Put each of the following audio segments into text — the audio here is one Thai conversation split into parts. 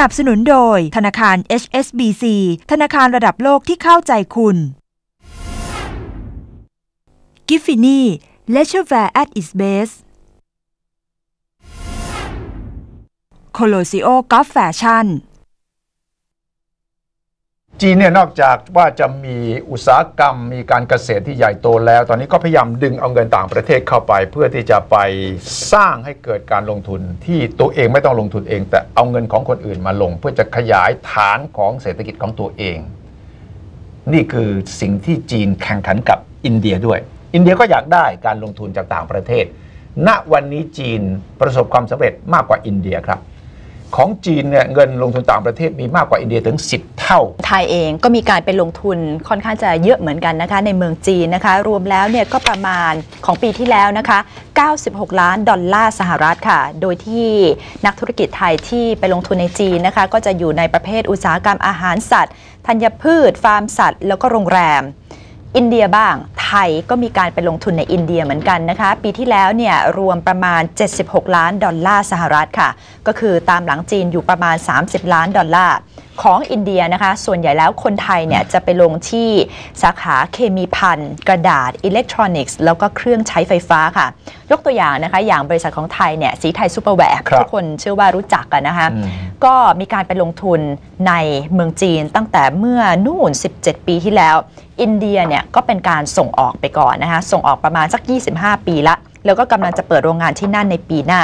นับสนุนโดย ธนาคาร HSBC ธนาคารระดับโลกที่เข้าใจคุณ กิฟฟินี่ Leisurewear at its best โคโลซิโอกอฟแฟชั่น จีนเนี่ยนอกจากว่าจะมีอุตสาหกรรมมีการเกษตรที่ใหญ่โตแล้ว ตอนนี้ก็พยายามดึงเอาเงินต่างประเทศเข้าไป เพื่อที่จะไปสร้างให้เกิดการลงทุนที่ตัวเองไม่ต้องลงทุนเอง แต่เอาเงินของคนอื่นมาลง เพื่อจะขยายฐานของเศรษฐกิจของตัวเอง นี่คือสิ่งที่จีนแข่งขันกับอินเดียด้วย อินเดียก็อยากได้การลงทุนจากต่างประเทศ ณวันนี้จีนประสบความสำเร็จมากกว่าอินเดียครับ ของจีนเนี่ยเงินลงทุนต่างประเทศมีมากกว่าอินเดียถึง 10 เท่า ไทยเองก็มีการไปลงทุนค่อนข้างจะเยอะเหมือนกันนะคะในเมืองจีนนะคะ รวมแล้วเนี่ยก็ประมาณของปีที่แล้วนะคะ 96 ล้านดอลลาร์สหรัฐค่ะ โดยที่นักธุรกิจไทยที่ไปลงทุนในจีนนะคะ ก็จะอยู่ในประเภทอุตสาหกรรมอาหารสัตว์ธัญพืช ฟาร์มสัตว์ แล้วก็โรงแรม อินเดียบ้าง ไทยก็มีการไปลงทุนในอินเดียเหมือนกันนะคะ ปีที่แล้วเนี่ยรวมประมาณ 76 ล้านดอลลาร์สหรัฐค่ะ ก็คือตามหลังจีนอยู่ประมาณ 30 ล้านดอลลาร์ของอินเดียนะคะ ส่วนใหญ่แล้วคนไทยเนี่ยจะไปลงที่สาขาเคมีพันกระดาษอิเล็กทรอนิกส์แล้วก็เครื่องใช้ไฟฟ้าค่ะ ยกตัวอย่างนะคะ อย่างบริษัทของไทยเนี่ยสีไทยซูเปอร์แวร์ครับทุกคนเชื่อว่ารู้จักกันนะคะอืม ก็มีการไปลงทุนในเมืองจีนตั้งแต่เมื่อนู่น 17 ปีที่แล้ว อินเดียเนี่ยก็เป็นการส่งออกไปก่อนนะคะส่งออกประมาณสัก 25 ปีละ แล้วก็กำลังจะเปิดโรงงานที่นั่นในปีหน้า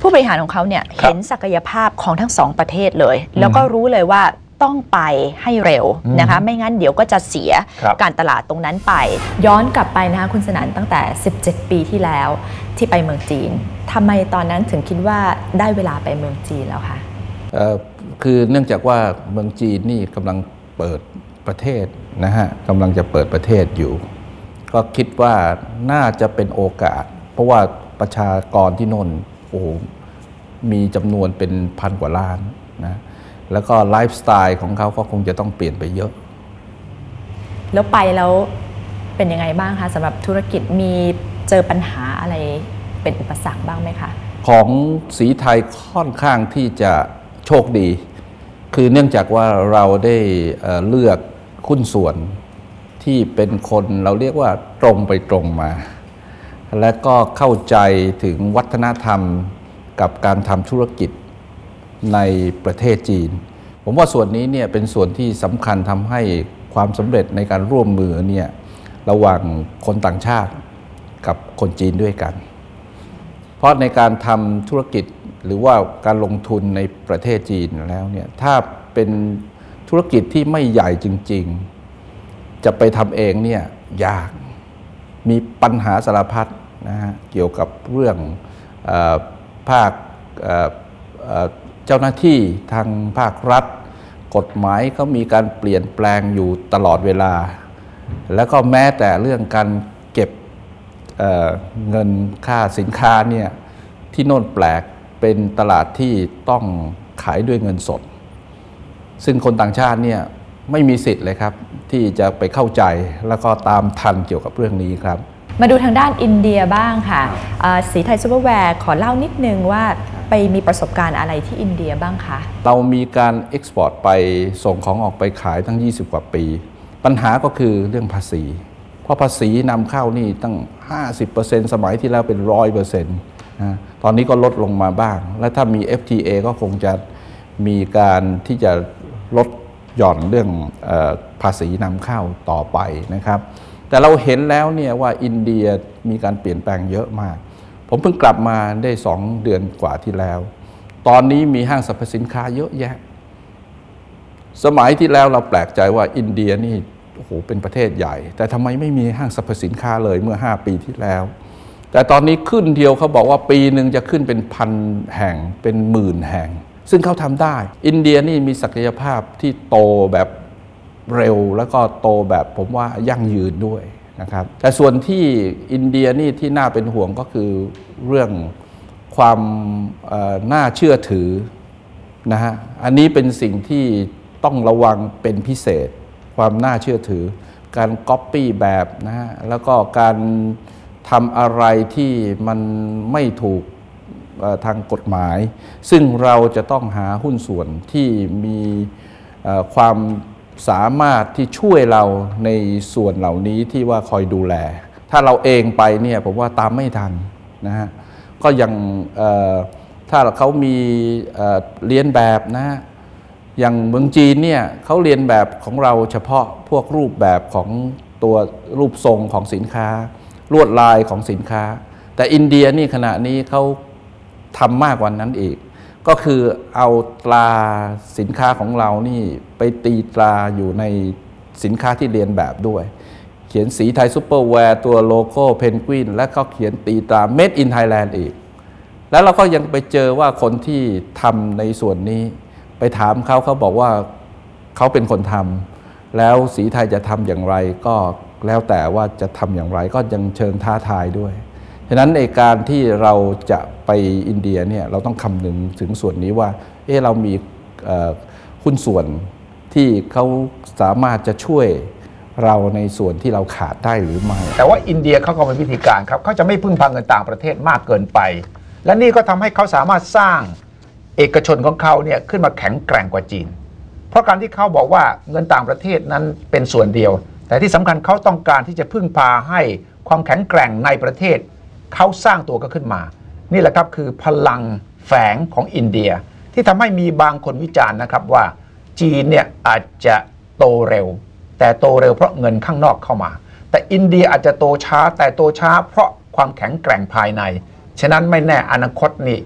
ผู้บริหารของเขาเนี่ยครับเห็นศักยภาพของทั้งสองประเทศเลย แล้วก็รู้เลยว่า ต้องไปให้เร็วนะคะ ไม่งั้นเดี๋ยวก็จะเสียครับการตลาดตรงนั้นไป ย้อนกลับไปนะคะคุณสนันตั้งแต่ 17 ปีที่แล้วที่ไปเมืองจีนทำไมตอนนั้นถึงคิดว่าได้เวลาไปเมืองจีนแล้วคะเอ่อคือเนื่องจากว่าเมืองจีนนี่กำลังเปิดประเทศนะฮะกำลังจะเปิดประเทศอยู่ ก็คิดว่าน่าจะเป็นโอกาส เพราะว่าประชากรที่โนนโอ้โหมีจำนวนเป็นพันกว่าล้านนะ แล้วก็ไลฟ์สไตล์ของเขาก็คงจะต้องเปลี่ยนไปเยอะ แล้วไปแล้วเป็นยังไงบ้างคะสำหรับธุรกิจมีเจอปัญหาอะไรเป็นอุปสรรคบ้างไหมคะ ของสีไทยค่อนข้างที่จะโชคดี คือเนื่องจากว่าเราได้เอ่อเลือกหุ้นส่วนที่เป็นคนเราเรียกว่าตรงไปตรงมา และก็เข้าใจถึงวัฒนธรรมกับการทำธุรกิจ ในประเทศจีน ผมว่าส่วนนี้เนี่ยเป็นส่วนที่สำคัญทำให้ความสำเร็จในการร่วมมือเนี่ยระหว่างคนต่างชาติกับคนจีนด้วยกัน เพราะในการทำธุรกิจหรือว่าการลงทุนในประเทศจีนแล้วเนี่ยถ้าเป็นธุรกิจที่ไม่ใหญ่จริง ๆ จะไปทำเองเนี่ยยากมีปัญหาสารพัดนะฮะเกี่ยวกับเรื่องอภาค เจ้าหน้าที่ทางภาครัฐ กฎหมายเขามีการเปลี่ยนแปลงอยู่ตลอดเวลา แล้วก็แม้แต่เรื่องการเก็บเเงินค่าสินค้าเนี่ยที่โน่นแปลกเป็นตลาดที่ต้องขายด้วยเงินสด ซึ่งคนต่างชาติเนี่ยไม่มีสิทธิ์เลยครับ ที่จะไปเข้าใจแล้วก็ตามทันเกี่ยวกับเรื่องนี้ครับ มาดูทางด้านอินเดียบ้างค่ะสีไทยซูเปอร์แวร์ขอเล่านิดนึงว่า ไปมีประสบการณ์อะไรที่อินเดียบ้างคะ เรามีการเอ็กซ์พอร์ตไปส่งของออกไปขายตั้ง 20 กว่าปี ปัญหาก็คือเรื่องภาษี เพราะภาษีนำเข้านี่ตั้ง 50%สมัยที่แล้วเป็น 100%นะตอนนี้ก็ลดลงมาบ้าง และถ้ามี FTA ก็คงจะมีการที่จะลดหย่อนเรื่องอภาษีนำเข้าต่อไปนะครับ แต่เราเห็นแล้วเนี่ยว่าอินเดียมีการเปลี่ยนแปลงเยอะมาก ผมเพิ่งกลับมาได้สองเดือนกว่าที่แล้ว ตอนนี้มีห้างสรรพสินค้าเยอะแยะ สมัยที่แล้วเราแปลกใจว่าอินเดียนี่โอ้โหเป็นประเทศใหญ่ แต่ทำไมไม่มีห้างสรรพสินค้าเลยเมื่อ 5 ปีที่แล้ว แต่ตอนนี้ขึ้นเดียวเขาบอกว่าปีหนึ่งจะขึ้นเป็นพันแห่งเป็นหมื่นแห่ง ซึ่งเขาทำได้ อินเดียนี่มีศักยภาพที่โตแบบเร็ว แล้วก็โตแบบผมว่ายั่งยืนด้วย นะครับแต่ส่วนที่อินเดียนี่ที่น่าเป็นห่วงก็คือเรื่องความน่าเชื่อถือนะฮะอันนี้เป็นสิ่งที่ต้องระวังเป็นพิเศษ ความน่าเชื่อถือ การก๊อปปี้แบบนะฮะแล้วก็การทำอะไรที่มันไม่ถูกทางกฎหมาย ซึ่งเราจะต้องหาหุ้นส่วนที่มีความ สามารถที่ช่วยเราในส่วนเหล่านี้ที่ว่าคอยดูแล ถ้าเราเองไปเนี่ยผมว่าตามไม่ทันนะฮะก็ยังถ้าเขามีเรียนแบบนะอย่างเมืองจีนเนี่ยเขาเรียนแบบของเราเฉพาะพวกรูปแบบของตัวรูปทรงของสินค้า ลวดลายของสินค้า แต่อินเดียนี่ขณะนี้เขาทำมากกว่านั้นอีก ก็คือเอาตราสินค้าของเรานี่ไปตีตราอยู่ในสินค้าที่เรียนแบบด้วย เขียนสีไทยซูเปอร์แวร์ตัวโลโก้เพนกวินและก็เขียนตีตรา Made in Thailand อีก แล้วเราก็ยังไปเจอว่าคนที่ทำในส่วนนี้ ไปถามเขาเขาบอกว่าเขาเป็นคนทำแล้วสีไทยจะทำอย่างไรก็แล้วแต่ว่าจะทำอย่างไรก็ยังเชิงท้าทายด้วย ฉะนั้นในการที่เราจะไปอินเดียเนี่ยเราต้องคำนึงถึงส่วนนี้ว่าเออเรามีหุ้นส่วนที่เขาสามารถจะช่วยเราในส่วนที่เราขาดได้หรือไม่ แต่ว่าอินเดียเขาก็มีวิธีการครับเขาจะไม่พึ่งพาเงินต่างประเทศมากเกินไป และนี่ก็ทำให้เขาสามารถสร้างเอกชนของเขาเนี่ยขึ้นมาแข็งแกร่งกว่าจีน เพราะการที่เขาบอกว่าเงินต่างประเทศนั้นเป็นส่วนเดียว แต่ที่สำคัญเขาต้องการที่จะพึ่งพาให้ความแข็งแกร่งในประเทศ เขาสร้างตัวก็ขึ้นมา นี่แหละครับคือพลังแฝงของอินเดีย ที่ทำให้มีบางคนวิจารณ์นะครับว่า จีนเนี่ยอาจจะโตเร็ว แต่โตเร็วเพราะเงินข้างนอกเข้ามา แต่อินเดียอาจจะโตช้าแต่โตช้า เพราะความแข็งแกร่งภายใน ฉะนั้นไม่แน่อนาคตนี่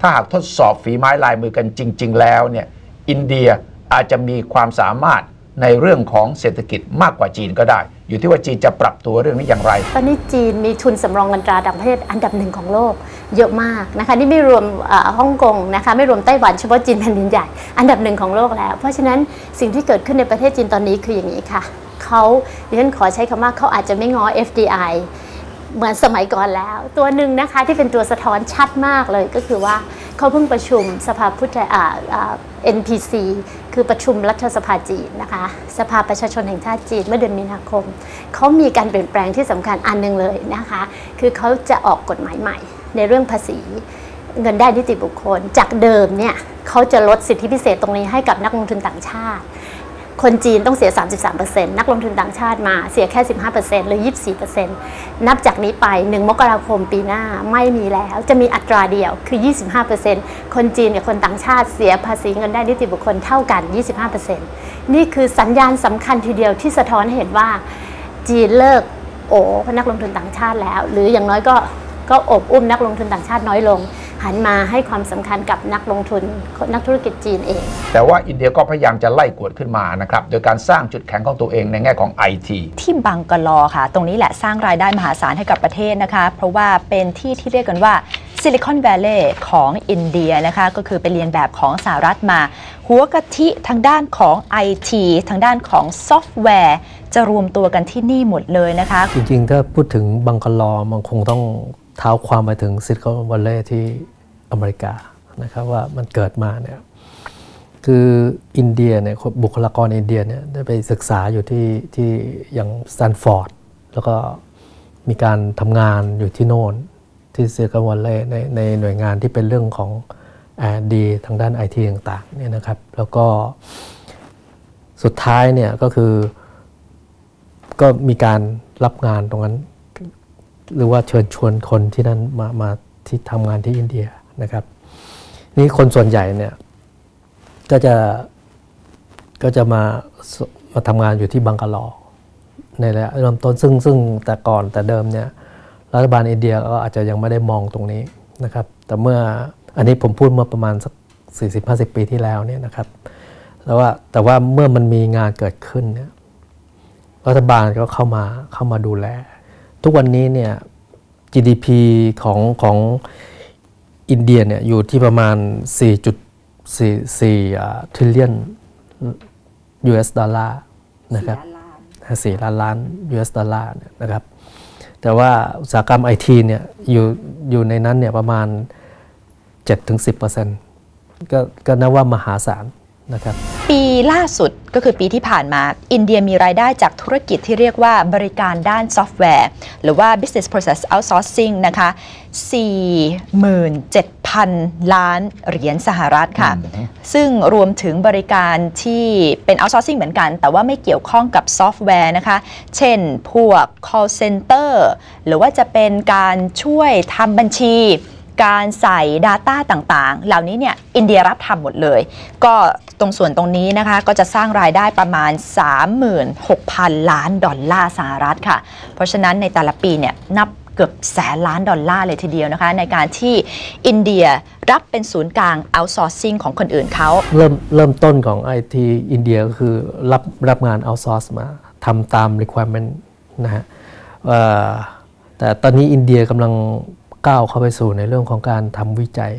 ถ้าหากทดสอบฝีไม้ลายมือกันจริง ๆ แล้วเนี่ยอินเดียอาจจะมีความสามารถในเรื่องของเศรษฐกิจมากกว่าจีนก็ได้ อยู่ที่ว่าจีนจะปรับตัวเรื่องนี้อย่างไร ตอนนี้จีนมีทุนสำรองเงินตราต่างประเทศอันดับหนึ่งของโลกเยอะมากนะคะนี่ไม่รวมฮ่องกงนะคะไม่รวมไต้หวันเฉพาะจีนแผ่นดินใหญ่อันดับหนึ่งของโลกแล้ว เพราะฉะนั้นสิ่งที่เกิดขึ้นในประเทศจีนตอนนี้คืออย่างนี้ค่ะเขาดิฉันขอใช้คำว่าเขาอาจจะไม่ง้อ FDI เหมือนสมัยก่อนแล้ว ตัวหนึ่งนะคะที่เป็นตัวสะท้อนชัดมากเลยก็คือว่าเขาเพิ่งประชุมสภาผู้แทนอ่าอ่า NPC คือประชุมรัฐสภาจีนนะคะ สภาประชาชนแห่งชาติจีนเมื่อเดือนมีนาคม เขามีการเปลี่ยนแปลงที่สำคัญอันหนึงเลยนะคะ คือเขาจะออกกฎหมายใหม่ ในเรื่องภาษีเงินได้นิติบุคคล จากเดิมเนี่ยเขาจะลดสิทธิพิเศษตรงนี้ให้กับนักลงทุนต่างชาติ คนจีนต้องเสีย 33%นักลงทุนต่างชาติมาเสียแค่ 15%หรือ 24%นับจากนี้ไป 1 มกราคมปีหน้าไม่มีแล้วจะมีอัตราเดียวคือ 25%คนจีนกับคนต่างชาติเสียภาษีเงินได้นิติบุคคลเท่ากัน 25%นี่คือสัญญาณสำคัญทีเดียวที่สะท้อนให้เห็นว่าจีนเลิกโอ้นักลงทุนต่างชาติแล้ว หรืออย่างน้อยก็ก็อบอุ้มนักลงทุนต่างชาติน้อยลง หันมาให้ความสำคัญกับนักลงทุนนักธุรกิจจีนเอง แต่ว่าอินเดียก็พยายามจะไล่กวดขึ้นมานะครับโดยการสร้างจุดแข็งของตัวเองในแง่ของ IT ที่บังกะลอค่ะ ตรงนี้แหละสร้างรายได้มหาศาลให้กับประเทศนะคะ เพราะว่าเป็นที่ที่เรียกกันว่าซิลิคอนแวลเลย์ของอินเดียนะคะก็คือไปเรียนแบบของสหรัฐมา หัวกะทิทางด้านของ IT ทางด้านของซอฟต์แวร์ จะรวมตัวกันที่นี่หมดเลยนะคะ จริงๆ ถ้าพูดถึงบังกลอมันคงต้องเท้าความไปถึงซิลิคอนวัลเลย์ที่ อเมริกานะครับว่ามันเกิดมาเนี่ยคืออินเดียเนี่ยบุคลากรอินเดียเนี่ยได้ไปศึกษาอยู่ที่ที่อย่างสแตนฟอร์ดแล้วก็มีการทำงานอยู่ที่โน่นที่เซิลิคอนวัลเลย์ในในหน่วยงานที่เป็นเรื่องของดีทางด้านไอทีต่างๆเนี่ยนะครับ แล้วก็สุดท้ายเนี่ยก็คือก็มีการรับงานตรงนั้น หรือว่าเชิญชวนคนที่นั่นมามาที่ทำงานที่อินเดีย นะครับนี่คนส่วนใหญ่เนี่ยก็จะก็จะมามาทำงานอยู่ที่บังกาลอในระยะเริ่มต้นซึ่งซึ่งแต่ก่อนแต่เดิมเนี่ยรัฐบาลอินเดียก็อาจจะยังไม่ได้มองตรงนี้นะครับแต่เมื่ออันนี้ผมพูดเมื่อประมาณสัก40-50 ปีที่แล้วเนี่ยนะครับแล้วว่าแต่ว่าเมื่อมันมีงานเกิดขึ้นเนี่ยรัฐบาลก็เข้ามาเข้ามาดูแล ทุกวันนี้เนี่ย GDP ของของ อินเดียเนี่ยอยู่ที่ประมาณ 4.44 trillion US ดอลลาร์นะครับ4ล้านล้าน US ดอลลาร์เนี่ยนะครับ แต่ว่าอุตสาหกรรมไอทีเนี่ยอยู่อยู่ในนั้นเนี่ยประมาณ 7-10%ก็ก็นับว่ามหาศาลนะครับปี ล่าสุดก็คือปีที่ผ่านมา อินเดียมีรายได้จากธุรกิจที่เรียกว่าบริการด้านซอฟต์แวร์ หรือว่า business process outsourcing นะคะ 47,000 1,000ล้านเหรียญสหรัฐค่ะอืมซึ่งรวมถึงบริการที่เป็น outsourcing เหมือนกัน แต่ว่าไม่เกี่ยวข้องกับซอฟต์แวร์นะคะ เช่นพวก call center หรือว่าจะเป็นการช่วยทำบัญชี การใส่ Data ต่างๆ เหล่านี้เนี่ยอินเดียรับทำหมดเลย ก็ตรงส่วนตรงนี้นะคะ ก็จะสร้างรายได้ประมาณ 36,000 ล้านดอลลาร์สหรัฐค่ะ เพราะฉะนั้นในแต่ละปีเนี่ยนับเกือบแสนล้านดอลลาร์เลยทีเดียวนะคะ ในการที่อินเดียรับเป็นศูนย์กลาง outsourcing ของคนอื่นเขา เริ่มเริ่มต้นของ IT อินเดียก็คือรับรับงาน outsource มาทำตาม requirement นะฮะแต่ตอนนี้อินเดียกำลัง ก้าวเข้าไปสู่ในเรื่องของการทำวิจัย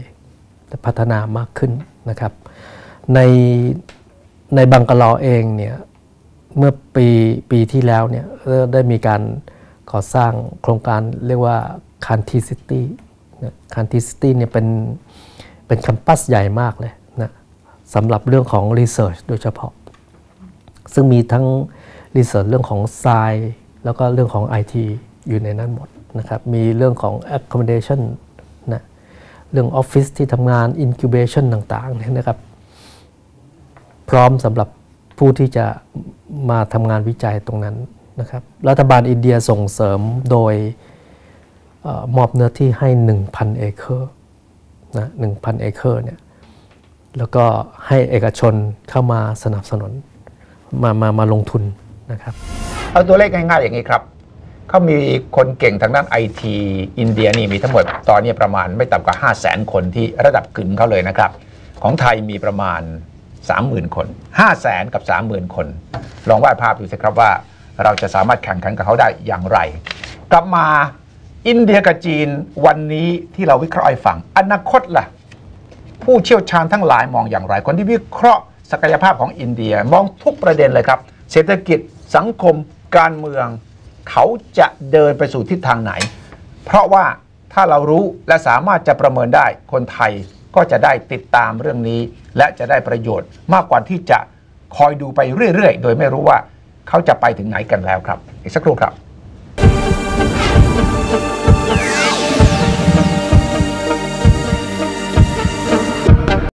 และพัฒนามากขึ้นนะครับ ในในบังกลอเองเนี่ยเมื่อปีปีที่แล้วเนี่ยได้มีการก่อสร้างโครงการเรียกว่าคันทีซิตี้คันทีซิตี้เนี่ยเป็นเป็นแคมปัสใหญ่มากเลยนะสำหรับเรื่องของรีเสิร์ชโดยเฉพาะ ซึ่งมีทั้งรีเสิร์ชเรื่องของทรายแล้วก็เรื่องของ IT อยู่ในนั้นหมด นะครับมีเรื่องของ accommodation นะเรื่องออฟฟิศที่ทำงาน incubation ต่างๆเนี่ยนะครับ พร้อมสำหรับผู้ที่จะมาทำงานวิจัยตรงนั้นนะครับรัฐบาลอินเดียส่งเสริมโดยออมอบเนื้อที่ให้ 1,000 เอเคอร์นะ1,000 เอเคอร์เนี่ยแล้วก็ให้เอกชนเข้ามาสนับสนุนมามามาลงทุนนะครับ เอาตัวเลขง่ายๆอย่างนี้ครับ เขามีคนเก่งทางด้านไอทีอินเดียนี่มีทั้งหมดตอนนี้ประมาณไม่ต่ำกว่า 5 0 0 0 0 0 คนที่ระดับกึ่งเขาเลยนะครับ ของไทยมีประมาณ 30,000 คน 5 0 0 0 0 0กับ 30,000 คน ลองวาดภาพดูสิครับว่า เราจะสามารถแข่งขันกับเขาได้อย่างไร กลับมาอินเดียกับจีนวันนี้ที่เราวิเคราะห์ให้ฟังอนาคตล่ะ ผู้เชี่ยวชาญทั้งหลายมองอย่างไร คนที่วิเคราะห์ศักยภาพของอินเดียมองทุกประเด็นเลยครับ เศรษฐกิจสังคม การเมือง เขาจะเดินไปสู่ทิศทางไหน เพราะว่าถ้าเรารู้และสามารถจะประเมินได้คนไทยก็จะได้ติดตามเรื่องนี้ และจะได้ประโยชน์มากกว่าที่จะคอยดูไปเรื่อย ๆ โดยไม่รู้ว่าเขาจะไปถึงไหนกันแล้วครับ อีกสักครู่ครับ